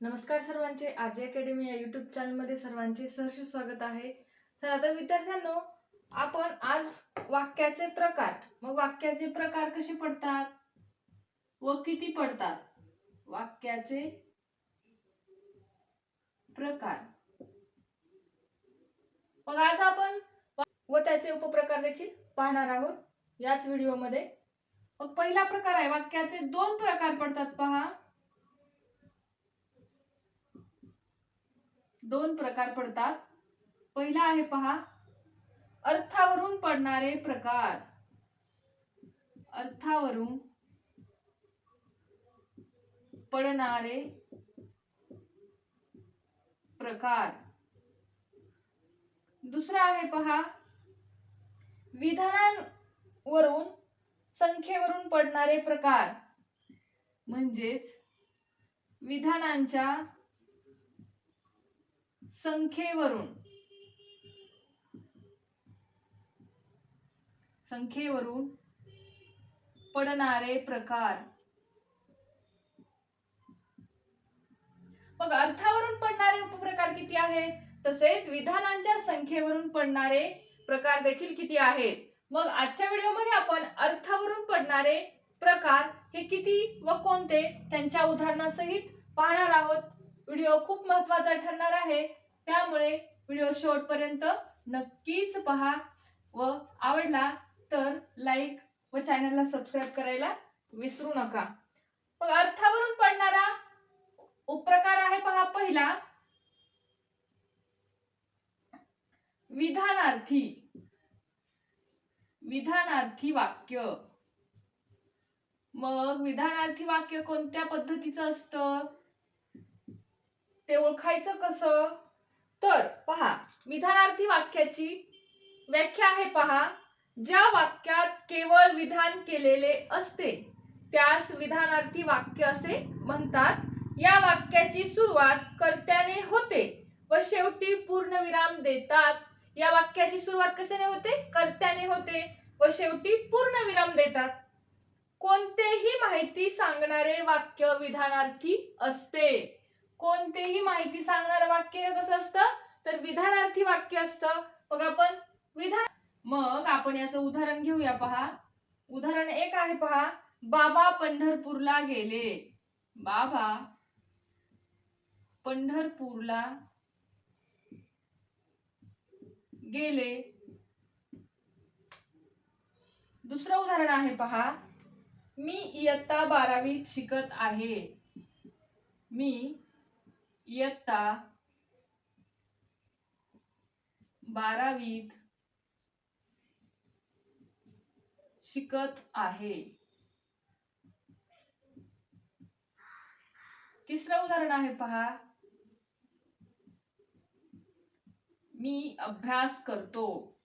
नमस्कार सर्वांचे. आजी अकॅडमी या यूट्यूब चॅनलमध्ये सर्वांचे सहर्ष स्वागत आहे. चला आता विद्यार्थ्यांनो आपण आज वाक्याचे प्रकार. मग वाक्याचे प्रकार कसे पडतात? व किती पडतात? वाक्याचे प्रकार. मग आज आपण व त्याचे उपप्रकार देखील पाहणार आहोत याच व्हिडिओमध्ये मग पहिला प्रकार आहे वाक्याचे दोन प्रकार पडतात पहा. दोन प्रकार पडतात. पहिला आहे पहा अर्थावरून पडणारे प्रकार. अर्थावरून पडणारे प्रकार. दुसरा आहे पहा विधानांवरून संख्येवरून पडणारे प्रकार. म्हणजेच विधानांच्या संख्येवरून. संख्येवरून पडणारे प्रकार. मग अर्थावरून पडणारे उपप्रकार किती आहेत? तसेच विधानांच्या संख्येवरून पडणारे प्रकार देखील किती आहेत? मग आजच्या व्हिडिओमध्ये आपण अर्थावरून पडणारे प्रकार हे किती व कोणते? त्यांच्या उदाहरणासहित पाहणार आहोत. व्हिडिओ खूप महत्त्वाचा ठरणार आहे. त्यामुळे व्हिडिओ शेवटपर्यंत नक्कीच पहा. व आवडला तर लाईक व चॅनलला सबस्क्राईब करायला विसरू नका. मग अर्थावरून पडणारा उपप्रकार आहे पहा पहिला. विधानार्थी. विधानार्थी वाक्य. मग विधानार्थी वाक्य कोणत्या पद्धतीचं असतं? ते ओळखायचं कसं? तर पहा विधानार्थी वाक्याची व्याख्या आहे पहा. ज्या वाक्यात केवळ विधान केलेले असते त्यास विधानार्थी वाक्य असे म्हणतात. या वाक्याची सुरुवात कर्त्याने होते व शेवटी पूर्णविराम देतात. या वाक्याची सुरुवात कशाने होते? कर्त्याने होते व शेवटी पूर्णविराम देतात. कोणतेही माहिती सांगणारे वाक्य विधानार्थी असते. कोणतीही माहिती सांगणारं वाक्य हे कसं असतं? तर विधानार्थी वाक्य असतं. मग आपण विधान मग आपण याचं उदाहरण घेऊया पहा. उदाहरण एक आहे पहा. बाबा पंढरपूरला गेले. बाबा पंढरपूरला गेले. दुसरं उदाहरण आहे पहा. मी इयत्ता बारावीत शिकत आहे. मी इयत्ता बारावीत शिकत आहे. तिसरं उदाहरण आहे पहा. मी अभ्यास करतो.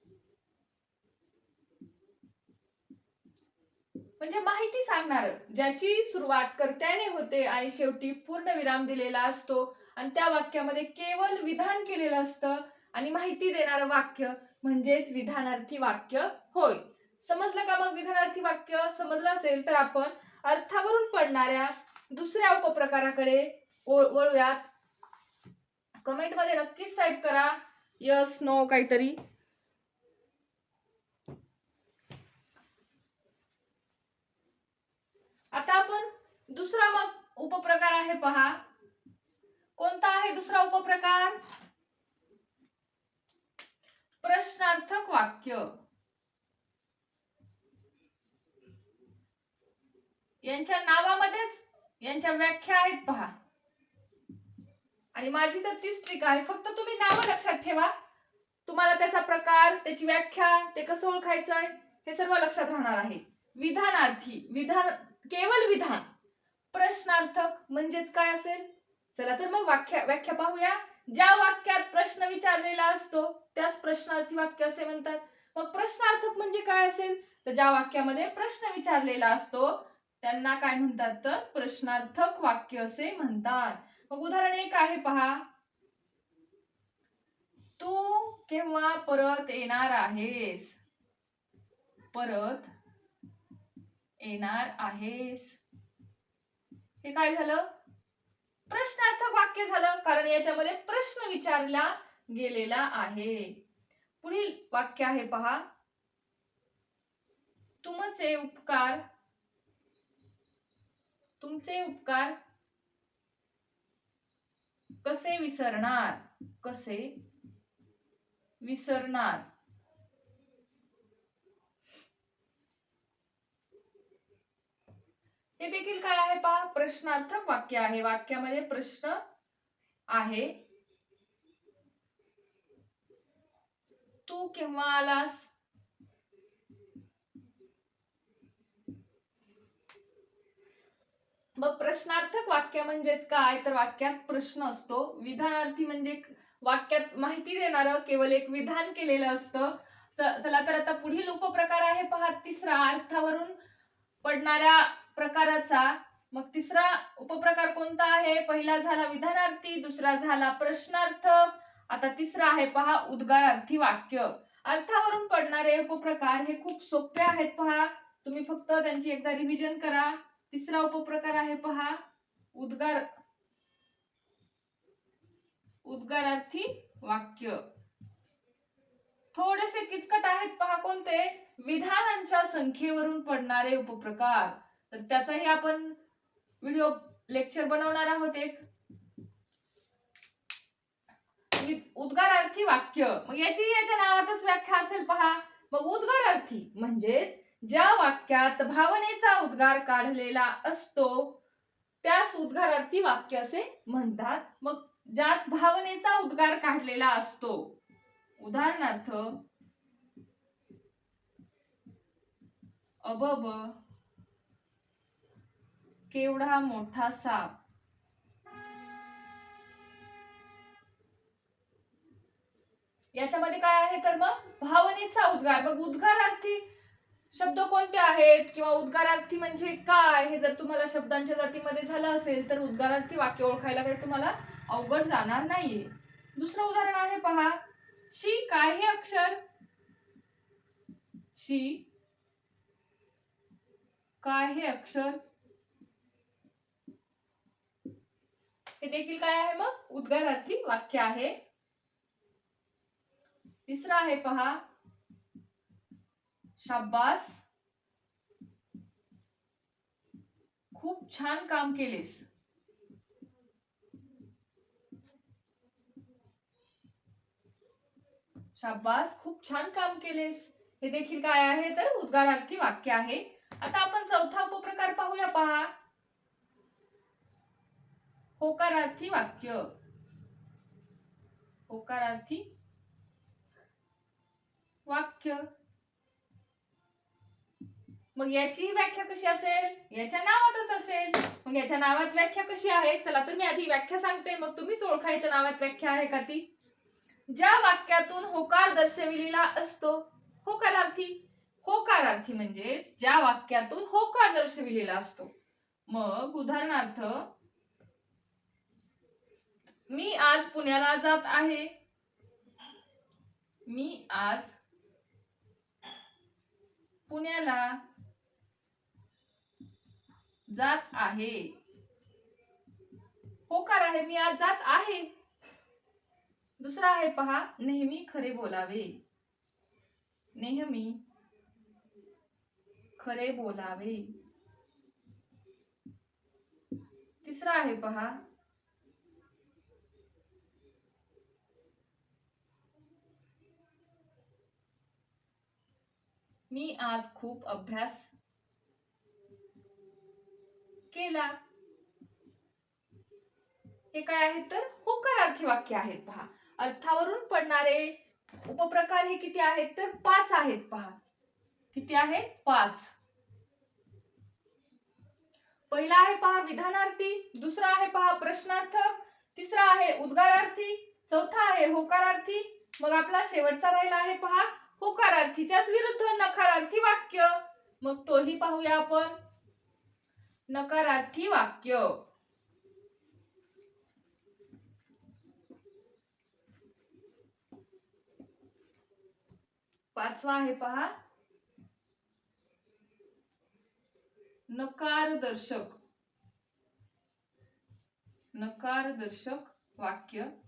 म्हणजे माहिती सांगणार ज्याची सुरुवात कर्त्याने होते आणि शेवटी पूर्ण विराम दिलेला असतो. आणि त्या वाक्यामध्ये केवळ विधान केलेलं असतं आणि माहिती देणारं वाक्य म्हणजेच विधानार्थी वाक्य होय. समजलं का मग विधानार्थी वाक्य? समजलं असेल तर आपण अर्थावरून पडणाऱ्या दुसऱ्या उपप्रकाराकडे वळूयात. कमेंटमध्ये नक्कीच टाईप करा. यस नो काहीतरी. आता आपण दुसरा मग उपप्रकार आहे पहा. कोणता आहे दुसरा उपप्रकार? प्रश्नार्थक वाक्य. यांच्या नावामध्येच यांच्या व्याख्या आहेत पहा. आणि माझी तर तीच ट्रिक आहे. फक्त तुम्ही नाव लक्षात ठेवा. तुम्हाला त्याचा प्रकार त्याची व्याख्या ते कसं ओळखायचं हे सर्व लक्षात राहणार आहे. विधानार्थी विधान केवळ विधान. प्रश्नार्थक म्हणजेच काय असेल? चला तर मग वाक्य व्याख्या पाहूया. ज्या वाक्यात प्रश्न विचारलेला असतो त्यास प्रश्नार्थी वाक्य असे म्हणतात. मग प्रश्नार्थक म्हणजे काय असेल? तर ज्या वाक्यामध्ये प्रश्न विचारलेला असतो त्यांना काय म्हणतात? तर प्रश्नार्थक वाक्य असे म्हणतात. मग उदाहरण एक आहे पहा. तू केव्हा परत येणार आहेस? परत येणार आहेस. हे काय झालं? प्रश्नार्थक वाक्य झालं कारण याच्यामध्ये प्रश्न विचारला गेलेला आहे. पुढील वाक्य आहे पहा. तुमचे उपकार तुमचे उपकार कसे विसरणार? कसे विसरणार? हे देखील काय आहे पहा? प्रश्नार्थक वाक्य आहे. वाक्यामध्ये प्रश्न आहे. तू केव्हा आलास? मग प्रश्नार्थक वाक्य म्हणजेच काय? तर वाक्यात प्रश्न असतो. विधानार्थी म्हणजे वाक्यात माहिती देणारं केवळ एक विधान केलेलं असतं. चला तर आता पुढील उपप्रकार आहे पहा. तिसरा अर्थावरून पडणाऱ्या प्रकाराचा. मग तिसरा उपप्रकार कोणता आहे? पहिला झाला विधानार्थी दुसरा झाला प्रश्नार्थक आता तिसरा आहे पहा उद्गारार्थी वाक्य. अर्थावरून पडणारे उपप्रकार हे खूप सोपे आहेत पहा. तुम्ही फक्त त्यांची एकदा रिव्हिजन करा. तिसरा उपप्रकार आहे पहा उद्गार उद्गारार्थी वाक्य. थोडेसे किचकट आहेत पहा कोणते? विधानांच्या संख्येवरून पडणारे उपप्रकार. तर त्याचाही आपण व्हिडिओ लेक्चर बनवणार आहोत एक. म्हणजे उद्गारार्थी वाक्य. मग याची याच्या नावातच व्याख्या असेल पहा. मग उद्गारार्थी म्हणजेच ज्या वाक्यात भावनेचा उद्गार काढलेला असतो त्यास उद्गारार्थी वाक्य असे म्हणतात. मग ज्यात भावनेचा उद्गार काढलेला असतो उदाहरणार्थ अबब केवढा मोठा साप? याच्यामध्ये काय आहे तर मग? भावनेचा उद्गार. मग उद्गारार्थी शब्द कोणते आहेत? किंवा उद्गारार्थी म्हणजे काय? हे जर तुम्हाला शब्दांच्या जातीमध्ये झालं असेल तर उद्गारार्थी वाक्य ओळखायला काही तुम्हाला अवघड जाणार नाहीये. दुसरं उदाहरण आहे पहा. शी काय हे अक्षर? शी काय हे अक्षर? हे देखील काय आहे मग? उद्गारार्थी वाक्य आहे. तिसरा आहे पहा. शाब्बास खूप छान काम केलेस. शाब्बास खूप छान काम केलेस. हे देखील काय आहे? तर उद्गारार्थी वाक्य आहे. आता आपण चौथा उपप्रकार पाहूया पहा. होकारार्थी वाक्य. होकारार्थी वाक्य. मग याची व्याख्या कशी असेल? याच्या नावातच असेल. मग याच्या नावात व्याख्या कशी आहे? चला तर मी आधी व्याख्या सांगते. मग तुम्हीच ओळखायच्या नावात व्याख्या आहे का ती? ज्या वाक्यातून होकार दर्शविलेला असतो होकारार्थी. होकारार्थी म्हणजेच ज्या वाक्यातून होकार दर्शविलेला असतो. मग उदाहरणार्थ मी आज पुण्याला जात आहे. मी आज पुण्याला जात आहे. होकार आहे मी आज जात आहे. दुसरा आहे पहा नेहमी खरे बोलावे. नेहमी खरे बोलावे. तिसरा आहे पहा मी आज खूप अभ्यास केला. हे काय आहेत तर होकारार्थी वाक्य आहेत पहा. अर्थावरून पडणारे उपप्रकार हे किती आहेत तर पाच आहेत पहा. किती आहेत पाच. पहिला आहे पहा विधानार्थी दुसरा आहे पहा प्रश्नार्थ तिसरा आहे उद्गारार्थी चौथा आहे होकारार्थी. मग आपला शेवटचा राहिला आहे पहा होकारार्थीच्याच विरुद्ध नकारार्थी वाक्य. मग तोही पाहूया आपण. नकारार्थी वाक्य. पाचवा आहे पहा. नकार दर्शक नकारदर्शक वाक्य.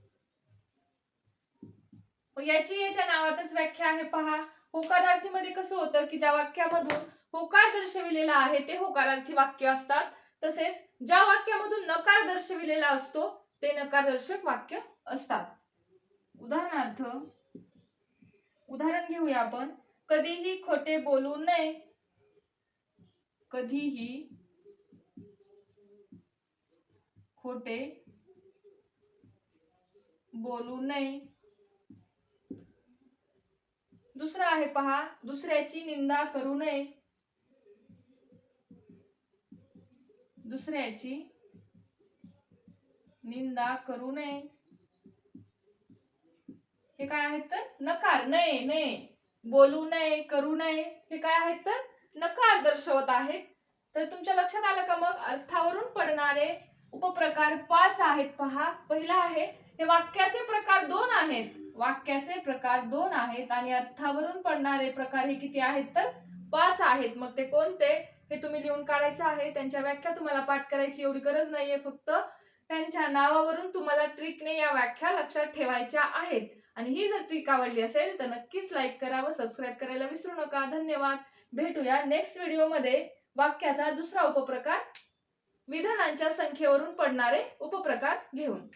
मग याची याच्या नावातच व्याख्या आहे पहा. होकारार्थीमध्ये कसं होतं की ज्या वाक्यामधून होकार दर्शविलेला आहे ते होकारार्थी वाक्य असतात. तसेच ज्या वाक्यामधून नकार दर्शविलेला असतो ते नकारदर्शक वाक्य असतात. उदाहरणार्थ उदाहरण घेऊया आपण. कधीही खोटे बोलू नये. कधीही खोटे बोलू नये. दुसरं आहे पहा दुसऱ्याची निंदा करू नये. दुसऱ्याची निंदा करू नये. हे काय आहेत तर? नकार नये नये. बोलू नये करू नये. हे काय आहेत तर? नकार दर्शवत आहेत. तर तुमच्या लक्षात आलं का मग? अर्थावरून पडणारे उपप्रकार पाच आहेत पहा. पहिला आहे हे वाक्याचे प्रकार दोन आहेत. वाक्याचे प्रकार दोन आहेत आणि अर्थावरून पडणारे प्रकार हे किती आहेत तर पाच आहेत. मग ते कोणते? हे तुम्ही लिहून काढायचं आहे. त्यांच्या व्याख्या तुम्हाला पाठ करायची एवढी गरज नाहीये फक्त. त्यांच्या नावावरून तुम्हाला ट्रिकने या व्याख्या लक्षात ठेवायच्या आहेत. आणि ही जर ट्रिक आवडली असेल तर नक्कीच लाईक करा व सबस्क्राईब करायला विसरू नका. धन्यवाद. भेटूया नेक्स्ट व्हिडिओमध्ये. वाक्याचा दुसरा उपप्रकार विधानांच्या संख्येवरून पडणारे उपप्रकार घेऊन.